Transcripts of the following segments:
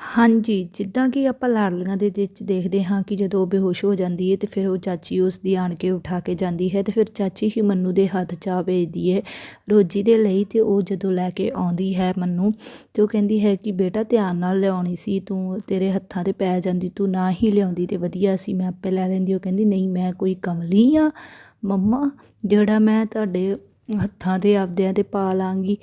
ਹਾਂਜੀ, ਜਿੱਦਾਂ ਕਿ ਆਪਾਂ ਲਾਡਲੀਆਂ ਦੇ ਵਿੱਚ ਦੇਖਦੇ ਹਾਂ ਕਿ ਜਦੋਂ ਉਹ ਬੇਹੋਸ਼ ਹੋ ਜਾਂਦੀ ਹੈ ਅਤੇ ਫਿਰ ਉਹ ਚਾਚੀ ਉਸ ਦੀ ਆਣ ਕੇ ਉਠਾ ਕੇ ਜਾਂਦੀ ਹੈ ਅਤੇ ਫਿਰ ਚਾਚੀ ਹੀ ਮੰਨੂ ਦੇ ਹੱਥ ਚਾਹ ਭੇਜਦੀ ਹੈ ਰੋਜੀ ਦੇ ਲਈ ਅਤੇ ਉਹ ਜਦੋਂ ਲੈ ਕੇ ਆਉਂਦੀ ਹੈ ਮੰਨੂ ਅਤੇ ਉਹ ਕਹਿੰਦੀ ਹੈ ਕਿ ਬੇਟਾ ਧਿਆਨ ਨਾਲ ਲਿਆਉਣੀ ਸੀ, ਤੂੰ ਤੇਰੇ ਹੱਥਾਂ 'ਤੇ ਪੈ ਜਾਂਦੀ, ਤੂੰ ਨਾ ਹੀ ਲਿਆਉਂਦੀ ਤਾਂ ਵਧੀਆ ਸੀ, ਮੈਂ ਆਪੇ ਲੈ ਲੈਂਦੀ। ਉਹ ਕਹਿੰਦੀ, ਨਹੀਂ, ਮੈਂ ਕੋਈ ਕਮਲੀ ਆ ਮੰਮਾ, ਜਿਹੜਾ ਮੈਂ ਤੁਹਾਡੇ ਹੱਥਾਂ 'ਤੇ ਆਪਦਿਆਂ 'ਤੇ ਪਾ ਲਵਾਂਗੀ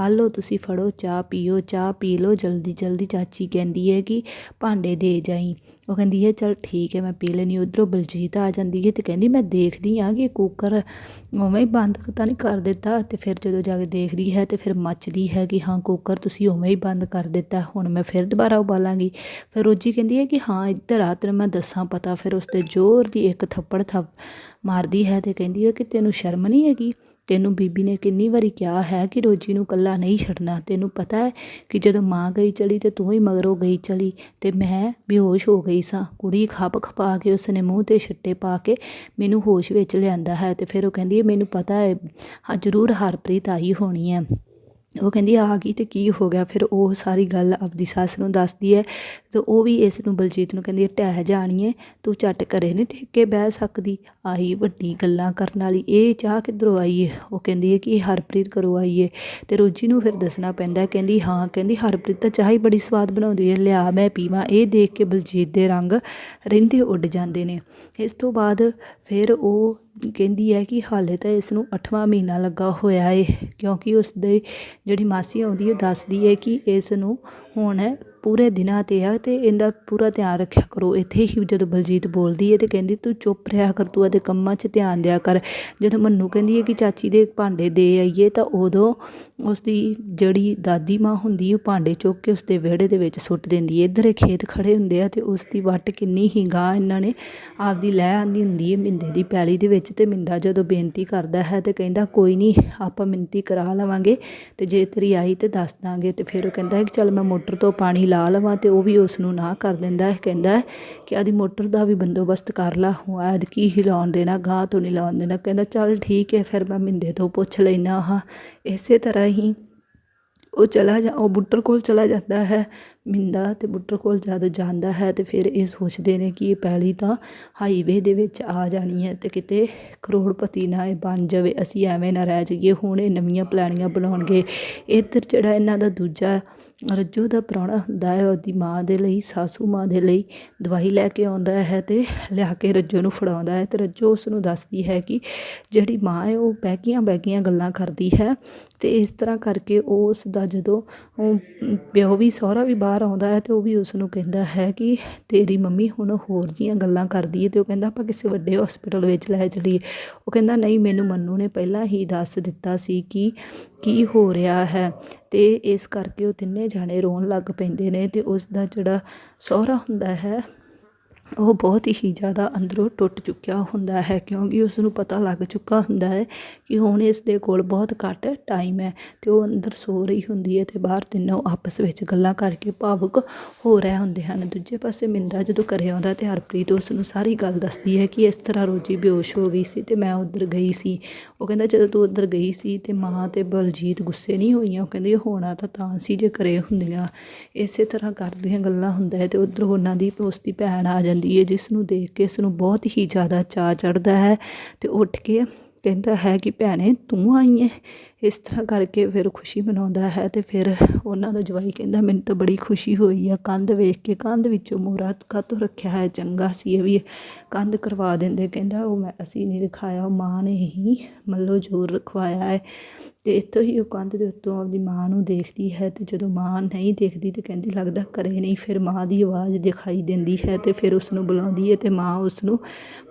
ਆਹ ਲਓ ਤੁਸੀਂ ਫੜੋ, ਚਾਹ ਪੀਓ, ਚਾਹ ਪੀ ਲਓ। ਜਲਦੀ ਜਲਦੀ ਚਾਚੀ ਕਹਿੰਦੀ ਹੈ ਕਿ ਭਾਂਡੇ ਦੇ ਜਾਈ। ਉਹ ਕਹਿੰਦੀ ਹੈ, ਚਲ ਠੀਕ ਹੈ, ਮੈਂ ਪੀ ਲੈਣੀ ਉਧਰੋਂ ਬਲਜੀਤ ਆ ਜਾਂਦੀ ਹੈ ਤੇ ਕਹਿੰਦੀ, ਮੈਂ ਦੇਖਦੀ ਆ ਕਿ ਕੁੱਕਰ ਉਵੇਂ ਹੀ ਬੰਦ ਤਾਂ ਨਹੀਂ ਕਰ ਦਿੱਤਾ ਤੇ ਫਿਰ ਜਦੋਂ ਜਾ ਕੇ ਦੇਖਦੀ ਹੈ ਤੇ ਫਿਰ ਮੱਚਦੀ ਹੈ ਕਿ ਹਾਂ, ਕੁੱਕਰ ਤੁਸੀਂ ਉਵੇਂ ਹੀ ਬੰਦ ਕਰ ਦਿੱਤਾ। ਹੁਣ ਮੈਂ ਫਿਰ ਦੁਬਾਰਾ ਉਬਾਲਾਂਗੀ। ਫਿਰ ਰੋਜੀ ਕਹਿੰਦੀ ਹੈ ਕਿ ਹਾਂ, ਇੱਧਰ ਆ, ਤੈਨੂੰ ਮੈਂ ਦੱਸਾਂ ਪਤਾ। ਫਿਰ ਉਸ ਤੇ ਜ਼ੋਰ ਦੀ ਇੱਕ ਥੱਪੜ ਥੱਪ ਮਾਰਦੀ ਹੈ ਤੇ ਕਹਿੰਦੀ ਹੈ ਕਿ ਤੈਨੂੰ ਸ਼ਰਮ ਨਹੀਂ ਹੈਗੀ? ਤੈਨੂੰ ਬੀਬੀ ਨੇ ਕਿੰਨੀ ਵਾਰੀ ਕਿਹਾ ਹੈ ਕਿ ਰੋਜੀ ਨੂੰ ਇਕੱਲਾ ਨਹੀਂ ਛੱਡਣਾ। ਤੈਨੂੰ ਪਤਾ ਹੈ ਕਿ ਜਦੋਂ ਮਾਂ ਗਈ ਚਲੀ ਤੇ ਤੂੰ ਹੀ ਮਗਰੋਂ ਗਈ ਚਲੀ ਤੇ ਮੈਂ ਬੇਹੋਸ਼ ਹੋ ਗਈ ਸਾਂ। ਕੁੜੀ ਖੱਪ ਖਪਾ ਕੇ ਉਸਨੇ ਮੂੰਹ ਤੇ ਛੱਟੇ ਪਾ ਕੇ ਮੈਨੂੰ ਹੋਸ਼ ਵਿੱਚ ਲਿਆਂਦਾ ਹੈ ਤੇ ਫਿਰ ਉਹ ਕਹਿੰਦੀ ਹੈ, ਮੈਨੂੰ ਪਤਾ ਹੈ, ਹਾਂ, ਜ਼ਰੂਰ ਹਰਪ੍ਰੀਤ ਆਈ ਹੋਣੀ ਹੈ। ਉਹ ਕਹਿੰਦੀ, ਆ ਗਈ ਤੇ ਕੀ ਹੋ ਗਿਆ? ਫਿਰ ਉਹ ਸਾਰੀ ਗੱਲ ਆਪਦੀ ਸੱਸ ਨੂੰ ਦੱਸਦੀ ਹੈ ਤੇ ਉਹ ਵੀ ਇਸ ਨੂੰ ਬਲਜੀਤ ਨੂੰ ਕਹਿੰਦੀ ਹੈ, ਟਹਿ ਜਾਣੀ ਹੈ ਤੂੰ ਝੱਟ ਘਰੇ ਨਹੀਂ ਟਿਕ ਕੇ ਬਹਿ ਸਕਦੀ। ਆਹੀ ਵੱਡੀ ਗੱਲਾਂ ਕਰਨ ਵਾਲੀ, ਇਹ ਚਾਹ ਕਿੱਧਰੋਂ ਆਈ ਹੈ ਉਹ ਕਹਿੰਦੀ ਹੈ ਕਿ ਇਹ ਹਰਪ੍ਰੀਤ ਘਰੋਂ ਆਈ ਹੈ ਤੇ ਰੋਜੀ ਨੂੰ ਫਿਰ ਦੱਸਣਾ ਪੈਂਦਾ ਕਹਿੰਦੀ, ਹਾਂ, ਕਹਿੰਦੀ, ਹਰਪ੍ਰੀਤ ਤਾਂ ਚਾਹ ਹੀ ਬੜੀ ਸਵਾਦ ਬਣਾਉਂਦੀ ਹੈ। ਲਿਆ ਮੈਂ ਪੀਵਾਂ, ਇਹ ਦੇਖ ਕੇ ਬਲਜੀਤ ਦੇ ਰੰਗ ਰਹਿੰਦੇ ਉੱਡ ਜਾਂਦੇ ਨੇ। ਇਸ ਤੋਂ ਬਾਅਦ ਫਿਰ ਉਹ ਕਹਿੰਦੀ ਹੈ ਕਿ ਹਾਲੇ ਤਾਂ ਇਸ ਨੂੰ 8ਵਾਂ ਮਹੀਨਾ ਲੱਗਾ ਹੋਇਆ ਏ, ਕਿਉਂਕਿ ਉਸ ਦੇ ਜਿਹੜੀ ਮਾਸੀ ਆਉਂਦੀ ਉਹ ਦੱਸਦੀ ਹੈ ਕਿ ਇਸ ਨੂੰ ਹੁਣ ਪੂਰੇ ਦਿਨਾਂ 'ਤੇ ਆ ਤੇ ਇਹਦਾ ਪੂਰਾ ਧਿਆਨ ਰੱਖਿਆ ਕਰੋ। ਇੱਥੇ ਹੀ ਜਦੋਂ ਬਲਜੀਤ ਬੋਲਦੀ ਹੈ ਤੇ ਕਹਿੰਦੀ, ਤੂੰ ਚੁੱਪ ਰਿਹਾ ਕਰ, ਤੂੰ ਇਹਦੇ ਕੰਮਾਂ 'ਚ ਧਿਆਨ ਦਿਆ ਕਰ। ਜਦੋਂ ਮੰਨੂ ਕਹਿੰਦੀ ਹੈ ਕਿ ਚਾਚੀ ਦੇ ਭਾਂਡੇ ਦੇ ਆਈਏ ਤਾਂ ਉਦੋਂ ਉਸ ਦੀ ਜਿਹੜੀ ਦਾਦੀ ਮਾਂ ਹੁੰਦੀ, ਉਹ ਭਾਂਡੇ ਚੁੱਕ ਕੇ ਉਸਦੇ ਵਿਹੜੇ ਦੇ ਵਿੱਚ ਸੁੱਟ ਦਿੰਦੀ ਹੈ ਇੱਧਰ ਖੇਤ ਖੜੇ ਹੁੰਦੇ ਆ ਤੇ ਉਸ ਦੀ ਵੱਟ ਕਿੰਨੀ ਹੀ ਗਾਂ ਇਹਨਾਂ ਨੇ ਆਪਦੀ ਲੈ ਆਂਦੀ ਹੁੰਦੀ ਹੈ ਮਿੰਦੇ ਦੀ ਪੈਲੀ ਦੇ ਵਿੱਚ ਤੇ ਮਿੰਦਾ ਜਦੋਂ ਬੇਨਤੀ ਕਰਦਾ ਹੈ ਤੇ ਕਹਿੰਦਾ, ਕੋਈ ਨਹੀਂ ਆਪਾਂ ਮਿੰਤੀ ਕਰਾ ਲਵਾਂਗੇ ਤੇ ਜੇ ਤੇਰੀ ਆਈ ਤੇ ਦੱਸ ਦਾਂਗੇ। ਤੇ ਫਿਰ ਉਹ ਕਹਿੰਦਾ ਹੈ ਕਿ ਚੱਲ ਮੈਂ ਮੋਟਰ ਤੋਂ ਪਾਣੀ ਲਾ ਲਵਾਂ ਤੇ ਉਹ ਵੀ ਉਸ ਨੂੰ ਨਾ ਕਰ ਦਿੰਦਾ ਹੈ। ਕਹਿੰਦਾ ਕਿ ਆਦੀ ਮੋਟਰ ਦਾ ਵੀ ਬੰਦੋਬਸਤ ਕਰ ਲਾ। ਹੁਣ ਐਦ ਕੀ ਹਿਲਾਉਣ ਦੇਣਾ, ਗਾਹ ਤੋਂ ਨਹੀਂ ਲਾਉਣ ਦੇਣਾ। ਕਹਿੰਦਾ, ਚੱਲ ਠੀਕ ਹੈ, ਫਿਰ ਮੈਂ ਮਿੰਦੇ ਤੋਂ ਪੁੱਛ ਲੈਣਾ ਹਾਂ। ਇਸੇ ਤਰ੍ਹਾਂ ਹੀ ਉਹ ਚਲਾ ਜਾ, ਉਹ ਬੁੱਟਰ ਕੋਲ ਚਲਾ ਜਾਂਦਾ ਹੈ। ਮਿੰਦਾ ਤੇ ਬੁੱਟਰ ਕੋਲ ਜਦੋਂ ਜਾਂਦਾ ਹੈ ਤੇ ਫਿਰ ਇਹ ਸੋਚਦੇ ਨੇ ਕਿ ਇਹ ਪਹਿਲੀ ਤਾਂ ਹਾਈਵੇ ਦੇ ਵਿੱਚ ਆ ਜਾਣੀ ਹੈ ਤੇ ਕਿਤੇ ਕਰੋੜਪਤੀ ਨਾ ਇਹ ਬਣ ਜਾਵੇ। ਅਸੀਂ ਐਵੇਂ ਨਾ ਰਹਿ ਜਾਈਏ, ਹੁਣ ਇਹ ਨਵੀਆਂ ਪਲਾਨੀਆਂ ਬਣਾਉਣਗੇ। ਇੱਧਰ ਜਿਹੜਾ ਇਹਨਾਂ ਦਾ ਦੂਜਾ ਰੱਜੋ ਦਾ ਪ੍ਰਾਹੁਣਾ ਹੁੰਦਾ ਹੈ, ਉਹਦੀ ਮਾਂ ਦੇ ਲਈ, ਸਾਸੂ ਮਾਂ ਦੇ ਲਈ ਦਵਾਈ ਲੈ ਕੇ ਆਉਂਦਾ ਹੈ ਅਤੇ ਲਿਆ ਕੇ ਰੱਜੋ ਨੂੰ ਫੜਾਉਂਦਾ ਹੈ ਅਤੇ ਰੱਜੋ ਉਸ ਨੂੰ ਦੱਸਦੀ ਹੈ ਕਿ ਜਿਹੜੀ ਮਾਂ ਹੈ, ਉਹ ਬਹਿਕੀਆਂ ਬਹਿਕੀਆਂ ਗੱਲਾਂ ਕਰਦੀ ਹੈ ਅਤੇ ਇਸ ਤਰ੍ਹਾਂ ਕਰਕੇ ਉਹ ਉਸ ਦਾ ਜਦੋਂ ਪਿਓ ਵੀ, ਸਹੁਰਾ ਵੀ ਬਾਹਰ ਆਉਂਦਾ ਹੈ ਤੇ ਉਹ ਵੀ ਉਸ ਨੂੰ ਕਹਿੰਦਾ ਹੈ ਕਿ ਤੇਰੀ ਮੰਮੀ ਹੁਣ ਹੋਰ ਜੀਆਂ ਗੱਲਾਂ ਕਰਦੀ ਹੈ ਅਤੇ ਉਹ ਕਹਿੰਦਾ, ਆਪਾਂ ਕਿਸੇ ਵੱਡੇ ਹਸਪੀਟਲ ਵਿੱਚ ਲੈ ਚਲੀਏ। ਉਹ ਕਹਿੰਦਾ, ਨਹੀਂ, ਮੈਨੂੰ ਮੰਨੂ ਨੇ ਪਹਿਲਾਂ ਹੀ ਦੱਸ ਦਿੱਤਾ ਸੀ ਕਿ ਕੀ ਹੋ ਰਿਹਾ ਹੈ ਤੇ ਇਸ ਕਰਕੇ ਉਹ ਤਿੰਨੇ ਜਾਣੇ ਰੋਣ ਲੱਗ ਪੈਂਦੇ ਨੇ ਤੇ ਉਸ ਦਾ ਜਿਹੜਾ ਸਹੁਰਾ ਹੁੰਦਾ ਹੈ ਉਹ ਬਹੁਤ ਹੀ ਜ਼ਿਆਦਾ ਅੰਦਰੋਂ ਟੁੱਟ ਚੁੱਕਿਆ ਹੁੰਦਾ ਹੈ ਕਿਉਂਕਿ ਉਸ ਨੂੰ ਪਤਾ ਲੱਗ ਚੁੱਕਾ ਹੁੰਦਾ ਹੈ ਕਿ ਹੁਣ ਇਸ ਦੇ ਕੋਲ ਬਹੁਤ ਘੱਟ ਟਾਈਮ ਹੈ ਤੇ ਉਹ ਅੰਦਰ ਸੋ ਰਹੀ ਹੁੰਦੀ ਹੈ ਤੇ ਬਾਹਰ ਤਿੰਨੋਂ ਆਪਸ ਵਿੱਚ ਗੱਲਾਂ ਕਰਕੇ ਭਾਵੁਕ ਹੋ ਰਹੇ ਹੁੰਦੇ ਹਨ। ਦੂਜੇ ਪਾਸੇ ਮਿੰਦਾ ਜਦੋਂ ਘਰੇ ਆਉਂਦਾ ਤੇ ਹਰਪ੍ਰੀਤ ਉਸ ਨੂੰ ਸਾਰੀ ਗੱਲ ਦੱਸਦੀ ਹੈ ਕਿ ਇਸ ਤਰ੍ਹਾਂ ਰੋਜੀ ਬੇਹੋਸ਼ ਹੋ ਗਈ ਸੀ ਤੇ ਮੈਂ ਉੱਧਰ ਗਈ ਸੀ। ਉਹ ਕਹਿੰਦਾ, ਜਦੋਂ ਤੂੰ ਉੱਧਰ ਗਈ ਸੀ ਤੇ ਮਾਂ ਤੇ ਬਲਜੀਤ ਗੁੱਸੇ ਨਹੀਂ ਹੋਈਆਂ? ਉਹ ਕਹਿੰਦੀ, ਹੋਣਾ ਤਾਂ ਤਾਂ ਸੀ ਜੇ ਘਰੇ ਹੁੰਦੀਆਂ। ਇਸੇ ਤਰ੍ਹਾਂ ਕਰਦੀਆਂ ਗੱਲਾਂ ਹੁੰਦਾ ਹੈ ਤੇ ਉੱਧਰ ਉਹਨਾਂ ਦੀ ਉਸ ਦੀ ਭੈਣ ਆ ਜਾਂਦੀ ਹੈ ਜਿਸ ਨੂੰ ਦੇਖ ਕੇ ਇਸ ਨੂੰ ਬਹੁਤ ਹੀ ਜ਼ਿਆਦਾ ਚਾਅ ਚੜਦਾ ਹੈ ਤੇ ਉੱਠ ਕੇ ਕਹਿੰਦਾ ਹੈ ਕਿ ਭੈਣੇ ਤੂੰ ਆਈ ਹੈ ਇਸ ਤਰ੍ਹਾਂ ਕਰਕੇ ਫਿਰ ਖੁਸ਼ੀ ਮਨਾਉਂਦਾ ਹੈ ਤੇ ਫਿਰ ਉਹਨਾਂ ਦਾ ਜਵਾਈ ਕਹਿੰਦਾ, ਮੈਨੂੰ ਤਾਂ ਬੜੀ ਖੁਸ਼ੀ ਹੋਈ ਆ, ਕੰਧ ਵੇਖ ਕੇ, ਕੰਧ ਵਿੱਚੋਂ ਮੋਰਾ ਕਾਤੋਂ ਰੱਖਿਆ ਹੈ, ਚੰਗਾ ਸੀ ਇਹ ਵੀ। ਕੰਧ ਕਰਵਾ ਦਿੰਦੇ, ਕਹਿੰਦਾ, ਉਹ ਮੈਂ ਅਸੀਂ ਨਹੀਂ ਰਖਾਇਆ, ਉਹ ਮਾਂ ਨੇ ਹੀ ਮੱਲੋ ਜ਼ੋਰ ਰਖਵਾਇਆ ਹੈ ਅਤੇ ਇੱਥੋਂ ਹੀ ਉਹ ਕੰਧ ਦੇ ਉੱਤੋਂ ਆਪਦੀ ਮਾਂ ਨੂੰ ਦੇਖਦੀ ਹੈ ਅਤੇ ਜਦੋਂ ਮਾਂ ਨਹੀਂ ਦੇਖਦੀ ਤਾਂ ਕਹਿੰਦੀ ਲੱਗਦਾ ਕਰੇ ਨਹੀਂ, ਫਿਰ ਮਾਂ ਦੀ ਆਵਾਜ਼ ਦਿਖਾਈ ਦਿੰਦੀ ਹੈ ਅਤੇ ਫਿਰ ਉਸ ਨੂੰ ਬੁਲਾਉਂਦੀ ਹੈ ਅਤੇ ਮਾਂ ਉਸ ਨੂੰ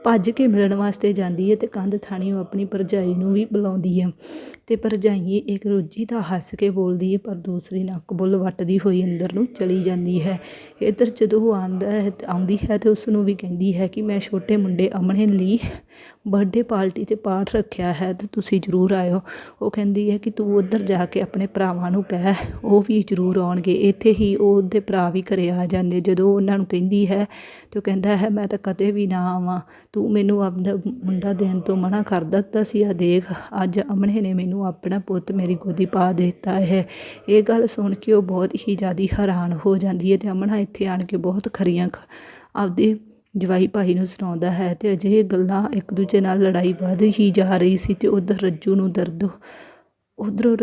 ਭੱਜ ਕੇ ਮਿਲਣ ਵਾਸਤੇ ਜਾਂਦੀ ਹੈ ਅਤੇ ਕੰਧ ਥਾਣੀ ਉਹ ਆਪਣੀ ਭਰਜਾਈ ਨੂੰ ਵੀ ਬੁਲਾਉਂਦੀ ਹੈ। ਅਤੇ ਭਰਜਾਈ ਇੱਕ ਰੋਜੀ ਤਾਂ ਹੱਸ ਕੇ ਬੋਲਦੀ ਹੈ, ਪਰ ਦੂਸਰੀ ਨੱਕ ਬੁੱਲ ਵੱਟਦੀ ਹੋਈ ਅੰਦਰ ਨੂੰ ਚਲੀ ਜਾਂਦੀ ਹੈ। ਇੱਧਰ ਜਦੋਂ ਉਹ ਆਉਂਦਾ ਹੈ ਆਉਂਦੀ ਹੈ ਤੇ ਉਸ ਨੂੰ ਵੀ ਕਹਿੰਦੀ ਹੈ ਕਿ ਮੈਂ ਛੋਟੇ ਮੁੰਡੇ ਅਮਣੇ ਲਈ ਬਰਥਡੇ ਪਾਰਟੀ 'ਤੇ ਪਾਠ ਰੱਖਿਆ ਹੈ ਤੇ ਤੁਸੀਂ ਜ਼ਰੂਰ ਆਇਓ। ਉਹ ਕਹਿੰਦੀ ਹੈ ਕਿ ਤੂੰ ਉੱਧਰ ਜਾ ਕੇ ਆਪਣੇ ਭਰਾਵਾਂ ਨੂੰ ਕਹਿ, ਉਹ ਵੀ ਜ਼ਰੂਰ ਆਉਣਗੇ। ਇੱਥੇ ਹੀ ਉਹਦੇ ਭਰਾ ਵੀ ਘਰੇ ਆ ਜਾਂਦੇ। ਜਦੋਂ ਉਹਨਾਂ ਨੂੰ ਕਹਿੰਦੀ ਹੈ ਤੇ ਉਹ ਕਹਿੰਦਾ ਹੈ, ਮੈਂ ਤਾਂ ਕਦੇ ਵੀ ਨਾ ਆਵਾਂ। ਤੂੰ ਮੈਨੂੰ ਆਪਦਾ ਮੁੰਡਾ ਦੇਣ ਤੋਂ ਮਨਾ ਕਰ ਦਿੱਤਾ ਸੀ। ਆ ਦੇਖ, ਅੱਜ ਅਮਨੇ ਨੇ ਮੈਨੂੰ ਆਪਣਾ ਪੁੱਤ ਮੇਰੀ ਗੋਦੀ ਪਾ ਦਿੱਤਾ ਹੈ। ਇਹ ਗੱਲ ਸੁਣ ਕੇ ਉਹ ਬਹੁਤ ਹੀ ਜ਼ਿਆਦਾ ਹੈਰਾਨ ਹੋ ਜਾਂਦੀ ਹੈ ਅਤੇ ਅਮਨਾ ਇੱਥੇ ਆਣ ਕੇ ਬਹੁਤ ਖਰੀਆਂ ਖ- ਆਪਦੇ ਜਵਾਈ ਭਾਈ ਨੂੰ ਸੁਣਾਉਂਦਾ ਹੈ ਤੇ ਅਜਿਹੇ ਗੱਲਾਂ ਇੱਕ ਦੂਜੇ ਨਾਲ ਲੜਾਈ ਵੱਧ ਹੀ ਜਾ ਰਹੀ ਸੀ ਤੇ ਉਧਰ ਰੱਜੂ ਨੂੰ ਦਰਦ ਉਧਰੋਂ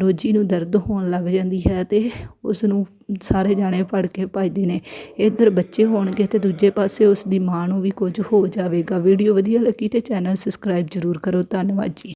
ਰੋਜੀ ਨੂੰ ਦਰਦ ਹੋਣ ਲੱਗ ਜਾਂਦੀ ਹੈ ਅਤੇ ਉਸ ਨੂੰ ਸਾਰੇ ਜਾਣੇ ਫੜ ਕੇ ਭੱਜਦੇ ਨੇ। ਇੱਧਰ ਬੱਚੇ ਹੋਣਗੇ ਅਤੇ ਦੂਜੇ ਪਾਸੇ ਉਸ ਦੀ ਮਾਂ ਨੂੰ ਵੀ ਕੁਝ ਹੋ ਜਾਵੇਗਾ। ਵੀਡੀਓ ਵਧੀਆ ਲੱਗੀ ਤੇ ਚੈਨਲ ਸਬਸਕ੍ਰਾਈਬ ਜ਼ਰੂਰ ਕਰੋ। ਧੰਨਵਾਦ ਜੀ।